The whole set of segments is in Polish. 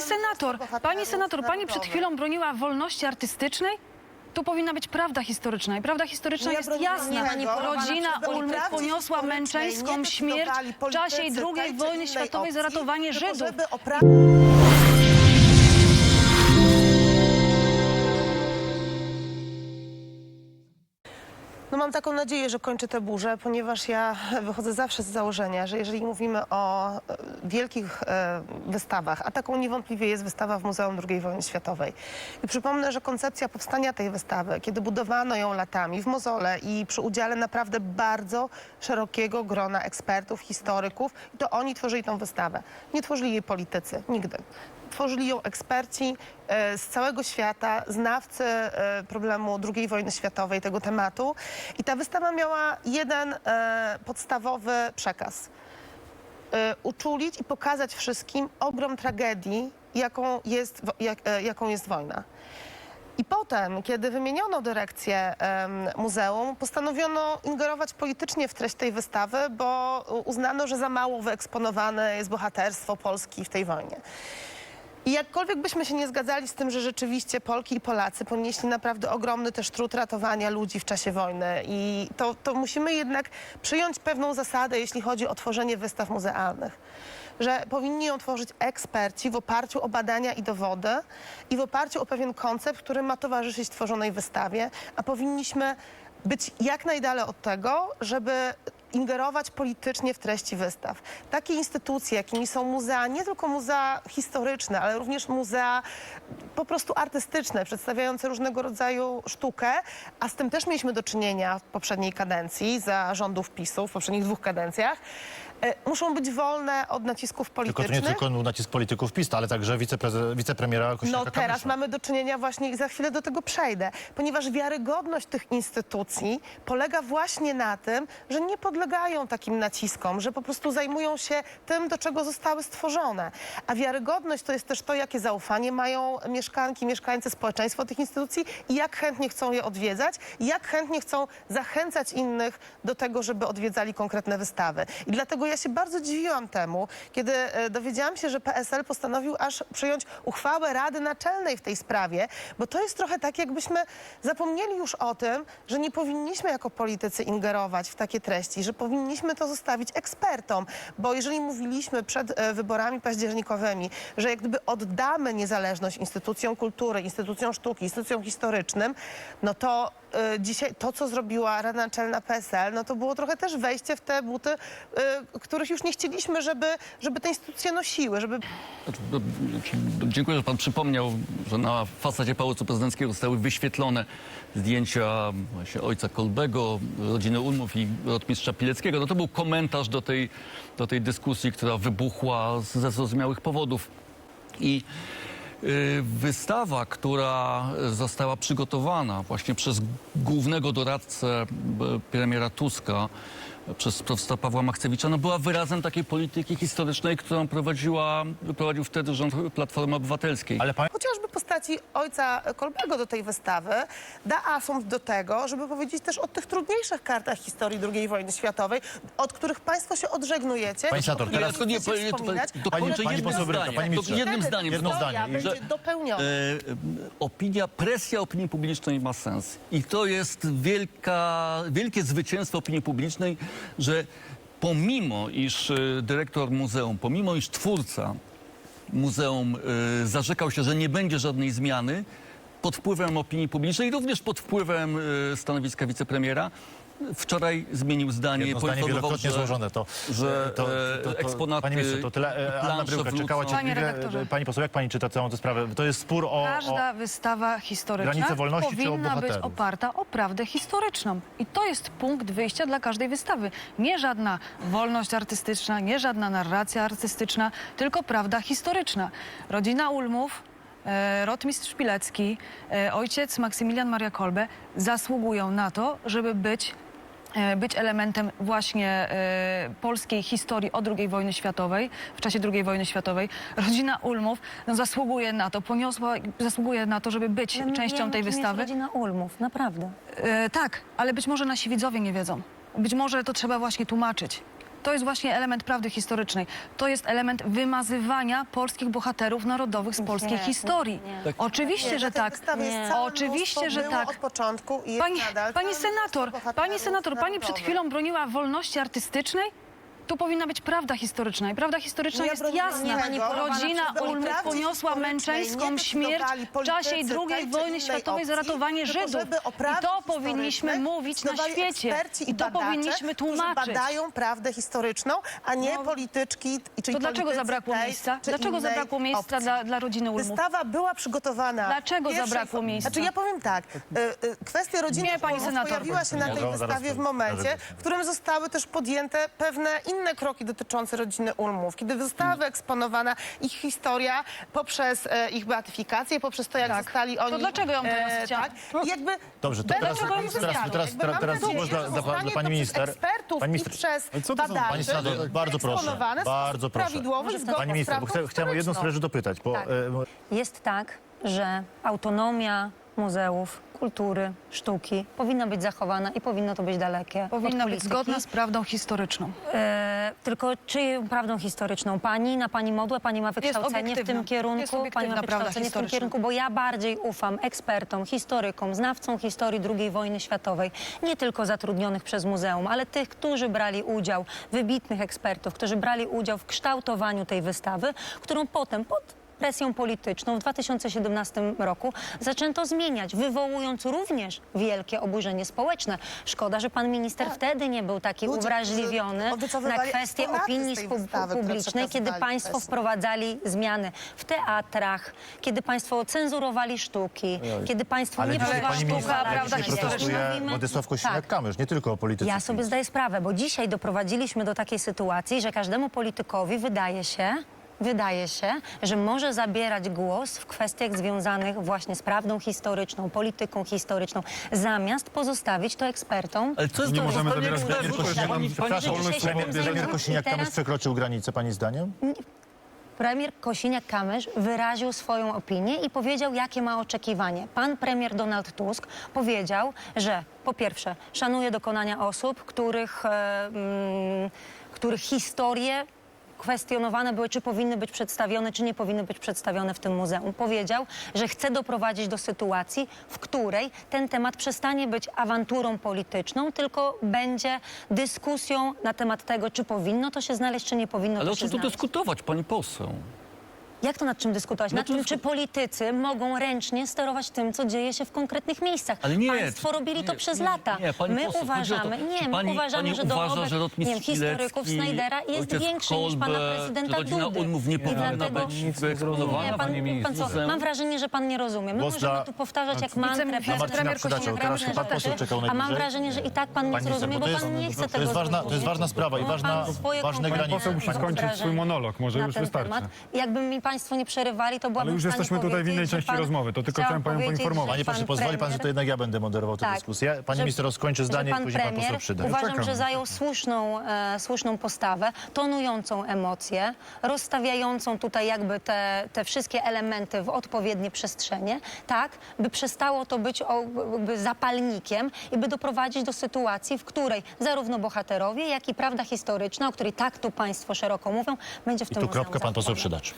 Pani senator, pani senator, pani przed chwilą broniła wolności artystycznej? Tu powinna być prawda historyczna i prawda historyczna jest jasna. Rodzina Ulmów poniosła męczeńską śmierć w czasie II wojny światowej za ratowanie Żydów. No mam taką nadzieję, że kończy tę burzę, ponieważ ja wychodzę zawsze z założenia, że jeżeli mówimy o e, wielkich e, wystawach, a taką niewątpliwie jest wystawa w Muzeum II wojny światowej. I przypomnę, że koncepcja powstania tej wystawy, kiedy budowano ją latami w mozole i przy udziale naprawdę bardzo szerokiego grona ekspertów, historyków, to oni tworzyli tą wystawę. Nie tworzyli jej politycy, nigdy. Tworzyli ją eksperci e, z całego świata, znawcy e, problemu II wojny światowej, tego tematu. I ta wystawa miała jeden e, podstawowy przekaz. Uczulić i pokazać wszystkim ogrom tragedii, jaką jest, jak, jaką jest wojna. I potem, kiedy wymieniono dyrekcję muzeum, postanowiono ingerować politycznie w treść tej wystawy, bo uznano, że za mało wyeksponowane jest bohaterstwo Polski w tej wojnie. I jakkolwiek byśmy się nie zgadzali z tym, że rzeczywiście Polki i Polacy ponieśli naprawdę ogromny też trud ratowania ludzi w czasie wojny. I to, to musimy jednak przyjąć pewną zasadę, jeśli chodzi o tworzenie wystaw muzealnych, że powinni ją tworzyć eksperci w oparciu o badania i dowody i w oparciu o pewien koncept, który ma towarzyszyć tworzonej wystawie, a powinniśmy być jak najdalej od tego, żeby ingerować politycznie w treści wystaw. Takie instytucje, jakimi są muzea, nie tylko muzea historyczne, ale również muzea po prostu artystyczne, przedstawiające różnego rodzaju sztukę, a z tym też mieliśmy do czynienia w poprzedniej kadencji, za rządów PiSu, w poprzednich dwóch kadencjach, muszą być wolne od nacisków Tylko to politycznych. nie tylko nacisk polityków PiS, ale także wicepreze- wicepremiera Kościoła No teraz mamy do czynienia właśnie i za chwilę do tego przejdę, ponieważ wiarygodność tych instytucji polega właśnie na tym, że nie podlegają takim naciskom, że po prostu zajmują się tym, do czego zostały stworzone. A wiarygodność to jest też to, jakie zaufanie mają mieszkanki, mieszkańcy, społeczeństwo tych instytucji i jak chętnie chcą je odwiedzać i jak chętnie chcą zachęcać innych do tego, żeby odwiedzali konkretne wystawy. I dlatego ja się bardzo dziwiłam temu, kiedy e, dowiedziałam się, że PSL postanowił aż przyjąć uchwałę Rady Naczelnej w tej sprawie, bo to jest trochę tak, jakbyśmy zapomnieli już o tym, że nie powinniśmy jako politycy ingerować w takie treści, że powinniśmy to zostawić ekspertom, bo jeżeli mówiliśmy przed e, wyborami październikowymi, że jak gdyby oddamy niezależność instytucjom kultury, instytucjom sztuki, instytucjom historycznym, no to e, dzisiaj to, co zrobiła Rada Naczelna PSL, no to było trochę też wejście w te buty, których już nie chcieliśmy, żeby, żeby te instytucje nosiły, żeby Znaczy, no, znaczy, Dziękuję, że pan przypomniał, że na fasadzie Pałacu Prezydenckiego zostały wyświetlone zdjęcia właśnie ojca Kolbego, rodziny Ulmów i rotmistrza Pileckiego. No to był komentarz do tej, do tej dyskusji, która wybuchła ze zrozumiałych powodów. I y, wystawa, która została przygotowana właśnie przez głównego doradcę b, premiera Tuska, przez profesora Pawła Machcewicza, no była wyrazem takiej polityki historycznej, którą prowadziła, prowadził wtedy rząd Platformy Obywatelskiej. Ale pan... chociażby postaci ojca Kolbego do tej wystawy da asumpt do tego, żeby powiedzieć też o tych trudniejszych kartach historii II wojny światowej, od których państwo się odżegnujecie. Pani senator, Nie teraz- nie, nie, wspominać, dokończę Pani- pani jednym poseł zdaniem. ministrze. jednym. Jedno zdanie. będzie Że- dopełniona. E, opinia, presja opinii publicznej ma sens. I to jest wielka, wielkie zwycięstwo opinii publicznej, że pomimo iż e, dyrektor muzeum, pomimo iż twórca muzeum e, zarzekał się, że nie będzie żadnej zmiany, pod wpływem opinii publicznej również pod wpływem e, stanowiska wicepremiera, wczoraj zmienił zdanie Jedno zdanie poinformował, wielokrotnie że, złożone. To, że to, e, eksponaty Panie ministrze, to tyle. E, Anna plansze Bryłka czekała cierpliwie. Panie redaktorze. Pani poseł, jak pani czyta całą tę sprawę? To jest spór o... o... Każda wystawa historyczna granice wolności czy o powinna być bohaterów? oparta o prawdę historyczną. I to jest punkt wyjścia dla każdej wystawy. Nie żadna wolność artystyczna, nie żadna narracja artystyczna, tylko prawda historyczna. Rodzina Ulmów, e, rotmistrz Pilecki, e, ojciec Maksymilian Maria Kolbe zasługują na to, żeby być e, być elementem właśnie e, polskiej historii o II wojny światowej, w czasie II wojny światowej. Rodzina Ulmów no, zasługuje na to, poniosła, zasługuje na to, żeby być Ale my częścią wiemy, tej kim wystawy. Jest rodzina Ulmów, naprawdę. E, tak, ale być może nasi widzowie nie wiedzą. Być może to trzeba właśnie tłumaczyć. To jest właśnie element prawdy historycznej. To jest element wymazywania polskich bohaterów narodowych z polskiej Nie, historii. nie. Oczywiście, Nie, że tak. Oczywiście, że było tak. od początku i jest Pani, nadal pani senator, mnóstwo pani senator, pani przed narodowych. chwilą broniła wolności artystycznej? Tu powinna być prawda historyczna i prawda historyczna Ja jest jasna. tego, Rodzina żeby Ulmów poniosła historycznej męczeńską śmierć decydowali w czasie politycy II czy wojny innej światowej za opcji, ratowanie tylko Żydów. żeby o I prawdzie to powinniśmy historycznej mówić na decydowali świecie. eksperci I to badacze, powinniśmy którzy tłumaczyć. badają prawdę historyczną, a nie No. polityczki, czyli To dlaczego politycy zabrakło tej miejsca? czy Dlaczego innej zabrakło miejsca dla, dla rodziny Ulmów? Wystawa była przygotowana. Dlaczego w pierwszej zabrakło fo- miejsca? Znaczy ja powiem tak, y, y, kwestia rodziny Nie, pani Ulmów senator. pojawiła się na tej zaraz wystawie w momencie, w którym zostały też podjęte pewne inne kroki dotyczące rodziny Ulmów. Kiedy została wyeksponowana ich historia poprzez e, ich beatyfikację, poprzez to, jak Tak. zostali oni... To dlaczego ją teraz e, chciała- tak, I jakby... Dobrze, to teraz- teraz- teraz- Jakby mam teraz nadzieję, można że dla- dla zostanie pani to przez minister- ekspertów pani i minister- przez Ale co to są- badaczy Pani senator, bardzo proszę, wyeksponowane w sposób bardzo proszę. prawidłowy i zgodny Pani z minister, bo prawdą chcę, chciałem o jedną historyczną. sprawę dopytać, bo Tak. e, Jest tak, że autonomia muzeów, kultury, sztuki powinna być zachowana i powinno to być dalekie Powinna być zgodna z prawdą historyczną. E, tylko czyją prawdą historyczną? Pani, na pani modłę, pani ma wykształcenie w tym kierunku, pani ma wykształcenie w tym kierunku, bo ja bardziej ufam ekspertom, historykom, znawcom historii II wojny światowej, nie tylko zatrudnionych przez muzeum, ale tych, którzy brali udział, wybitnych ekspertów, którzy brali udział w kształtowaniu tej wystawy, którą potem pod presją polityczną w 2017 roku zaczęto zmieniać, wywołując również wielkie oburzenie społeczne. Szkoda, że pan minister wtedy nie był taki Ludzie, uwrażliwiony na kwestię opinii wystawy, publicznej, kiedy państwo kwestie. wprowadzali zmiany w teatrach, kiedy państwo cenzurowali sztuki, kiedy państwo ale nie minister, sztuka, prawda historyczna. Władysław Tak. Kosiniak-Kamysz, nie tylko o polityce. Ja sobie zdaję sprawę, bo dzisiaj doprowadziliśmy do takiej sytuacji, że każdemu politykowi wydaje się, wydaje się, że może zabierać głos w kwestiach związanych właśnie z prawdą historyczną, polityką historyczną, zamiast pozostawić to ekspertom. Ale co jest Nie to możemy zabierać ekspertów? głosu, Kosiniak- Pani- pani- Przepraszam, Wolność premier- słowa. Kosiniak-Kamysz Teraz- przekroczył granicę, pani zdaniem? Premier Kosiniak-Kamysz wyraził swoją opinię i powiedział, jakie ma oczekiwanie. Pan premier Donald Tusk powiedział, że po pierwsze szanuje dokonania osób, których, e, mm, których historie kwestionowane były, czy powinny być przedstawione, czy nie powinny być przedstawione w tym muzeum. Powiedział, że chce doprowadzić do sytuacji, w której ten temat przestanie być awanturą polityczną, tylko będzie dyskusją na temat tego, czy powinno to się znaleźć, czy nie powinno Ale to o się czym tu znaleźć. dyskutować, pani poseł? Jak to nad czym dyskutować? No nad to tym, czy politycy mogą ręcznie sterować tym, co dzieje się w konkretnych miejscach. Ale nie, Państwo robili to nie, przez nie, lata. nie, pani my poseł, chodzi o to, uważamy, nie, my pani- uważamy, pani że uważa, dorobek że rotmistrz nie wiem, historyków Pilecki, Snydera jest ojciec większy niż pana Kolbe, prezydenta czy rodzina Dudy. Ulmów nie I powinna dlatego- być Nie, wyeksponowana, pan, pan co, mam wrażenie, że pan nie rozumie. My Głos możemy dla- tu powtarzać jak mantrę pewne Marcina pewne teraz rzeczy, pan poseł czekał a mam najdłużej. wrażenie, że i tak pan nic Pani minister, rozumie, bo bo to pan nie chce to tego jest ważna- to zrozumieć. jest ważna sprawa i Ma ważna- swoje ważne konkretne granice. Poseł musi skończyć swój monolog, może na już ten wystarczy. temat. Jakby mi państwo nie przerywali, to byłabym Ale już w stanie jesteśmy tutaj w innej powiedzieć, że części rozmowy, rozmowy, to tylko chciałem panią poinformować. Panie pośle, pozwoli pan, że to jednak ja będę moderował tę Tak. dyskusję. Pani Że- minister skończy że zdanie i pan później pan premier, poseł przyda. Uważam, Czekam. że zajął słuszną, e, słuszną postawę, tonującą emocje, rozstawiającą tutaj jakby te, te wszystkie elementy w odpowiednie przestrzenie, tak, by przestało to być o, jakby zapalnikiem i by doprowadzić do sytuacji, w której zarówno bohaterowie, jak i prawda historyczna, o której tak tu państwo szeroko mówią, będzie w I tym tu muzeum kropkę pan poseł zachowana. przydacz.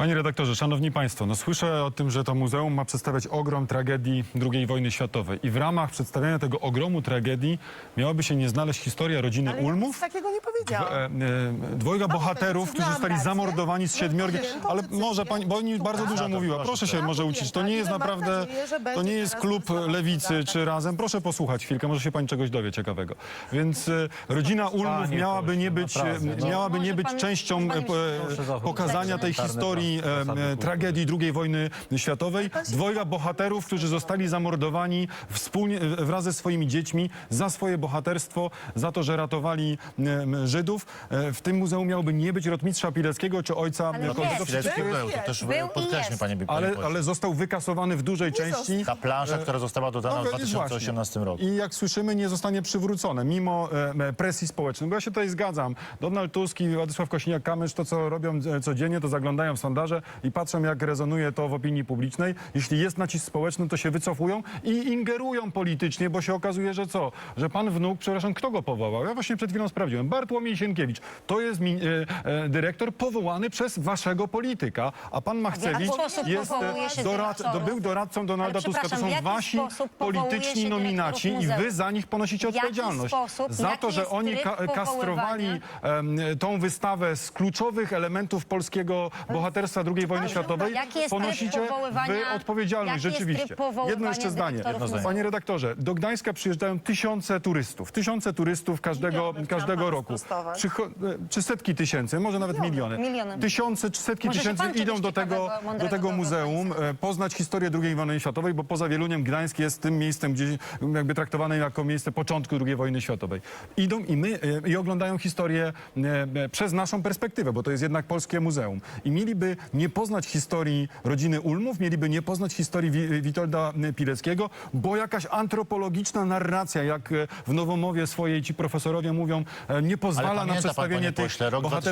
Panie redaktorze, szanowni państwo, no słyszę o tym, że to muzeum ma przedstawiać ogrom tragedii II wojny światowej i w ramach przedstawiania tego ogromu tragedii miałaby się nie znaleźć historia rodziny Ale ja nic Ulmów? takiego nie powiedziałam. E, e, dwojga bohaterów, którzy zostali rację. zamordowani z siedmiorgi. Podjęto Ale decyzję. może pani, bo pani bardzo dużo mówiła. proszę, Proszę się proszę. może ucić. To nie jest Mam naprawdę, nadzieję, że to będzie nie jest teraz klub wystawa lewicy czy razem. Proszę posłuchać chwilkę, może się pani czegoś dowie ciekawego. Więc e, rodzina Ulmów miałaby nie być, e, miałaby nie być częścią e, pokazania tej historii e, e, tragedii II wojny światowej. Dwojga bohaterów, którzy zostali zamordowani wspólnie wraz ze swoimi dziećmi za swoje bohaterstwo, za to, że ratowali e, Żydów. E, W tym muzeum miałoby nie być rotmistrza Pileckiego czy ojca Ale jest. Był to też Był i podkreślmy, jest. panie, Ale, ale został wykasowany w dużej części. Ta plansza, która została dodana w No, jest 2018 roku. I jak słyszymy, nie zostanie przywrócone, mimo e, presji społecznej. Bo ja się tutaj zgadzam. Donald Tusk i Władysław Kosiniak-Kamysz to, co robią e, codziennie, to zaglądają w sondaże sondaże i patrzą, jak rezonuje to w opinii publicznej. Jeśli jest nacisk społeczny, to się wycofują i ingerują politycznie, bo się okazuje, że co? Że pan wnuk, przepraszam, kto go powołał? Ja właśnie przed chwilą sprawdziłem. Bartłomiej Sienkiewicz. To jest mi, e, e, dyrektor powołany przez waszego polityka, a pan Machcewicz sposób jest, powołuje się e, dorad, dyrektorów? do, był doradcą Donalda Ale Tuska. To przepraszam, w są jaki wasi sposób powołuje polityczni się nominaci i wy za nich ponosicie W jaki odpowiedzialność. sposób, za jaki to, że jest oni tryb ka- kastrowali em, tą wystawę z kluczowych elementów polskiego bohaterstwa II wojny światowej, Jaki jest tryb ponosicie powoływania- wy odpowiedzialność jaki jest tryb rzeczywiście. powoływania Jedno jeszcze zdanie. dyrektorów muzeum? Panie redaktorze, do Gdańska przyjeżdżają tysiące turystów. Tysiące turystów każdego, Miliony, chciałam każdego panu roku. sprostować. Przycho- e, czy setki tysięcy, może nawet miliony. Miliony. Tysiące czy setki Może się tysięcy pan czegoś idą do tego, ciekawego, do mądrego tego muzeum e, poznać historię II wojny światowej, bo poza Wieluniem Gdańsk jest tym miejscem, gdzie jakby traktowane jako miejsce początku II wojny światowej. Idą i my e, i oglądają historię e, e, przez naszą perspektywę, bo to jest jednak polskie muzeum. I mieliby nie poznać historii rodziny Ulmów, mieliby nie poznać historii Wi- Witolda Pileckiego, bo jakaś antropologiczna narracja, jak e, w Nowomowie swojej ci profesorowie mówią, e, nie pozwala na pamięta pan, przedstawienie panie tych pośle, rok bohaterskich